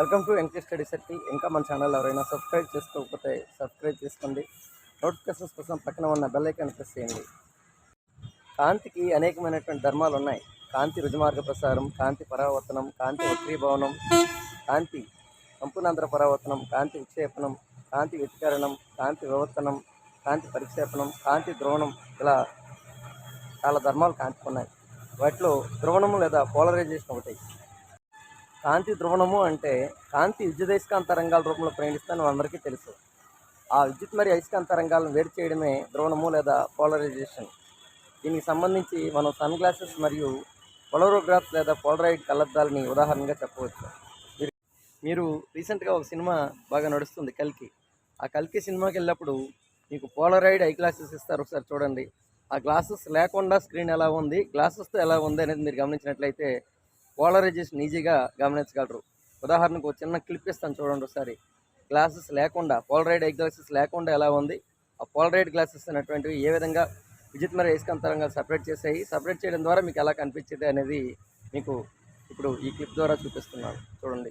Welcome to MK study circle. ఇంకా మన channel ఎవరైనా సబ్స్క్రైబ్ చేసుకోకపోతే సబ్స్క్రైబ్ చేసుకోండి. నోటిఫికేషన్స్ కోసం పక్కన ఉన్న బెల్ ఐకాన్ ప్రెస్ చేయండి. కాంతికి అనేకమైనటువంటి ధర్మాలు ఉన్నాయి. కాంతి రుజుమార్గ ప్రసారం కాంతి పరావర్తనం కాంతి వక్రీభవనం కాంతి సంపూర్ణాంతర పరావర్తనం కాంతి విక్షేపణం కాంతి వ్యతికరణం కాంతి వివర్తనం కాంతి పరిక్షేపణం కాంతి ద్రోణం ఇలా చాలా ధర్మాలు కాంతికి ఉన్నాయి. వాటిలో ద్రోణము లేదా పోలరైజేషన్ ఒకటి. కాంతి ధ్రువణము అంటే కాంతి విద్యుత్ అయస్కాంత రంగాల రూపంలో ప్రయాణిస్తుందని అందరికీ తెలుసు. ఆ విద్యుత్ మరియు అయస్కాంత రంగాలను వేరు చేయడమే ధ్రువణము లేదా పోలరైజేషన్. దీనికి సంబంధించి మనం సన్ గ్లాసెస్ మరియు పొలరోగ్రాఫ్స్ లేదా పోలరాయిడ్ కళ్ళద్దాలని ఉదాహరణగా చెప్పవచ్చు. మీరు మీరు రీసెంట్గా ఒక సినిమా బాగా నడుస్తుంది కల్కి. ఆ కల్కి సినిమాకి వెళ్ళినప్పుడు మీకు పోలరాయిడ్ ఐ గ్లాసెస్ ఇస్తారు ఒకసారి చూడండి. ఆ గ్లాసెస్ లేకుండా స్క్రీన్ ఎలా ఉంది గ్లాసెస్తో ఎలా ఉంది అనేది మీరు గమనించినట్లయితే పోలరైజేషన్ ఈజీగా గమనించగలరు. ఉదాహరణకు ఒక చిన్న క్లిప్ ఇస్తాను చూడండి ఒకసారి. గ్లాసెస్ లేకుండా పోలరైడ్ ఐ గ్లాసెస్ లేకుండా ఎలా ఉంది? ఆ పోలరైడ్ గ్లాసెస్ అనేటువంటివి ఏ విధంగా విద్యుత్ మరియు అయస్కాంతరంగా సపరేట్ చేసాయి సపరేట్ చేయడం ద్వారా మీకు ఎలా కనిపించేది అనేది మీకు ఇప్పుడు ఈ క్లిప్ ద్వారా చూపిస్తున్నాను. చూడండి.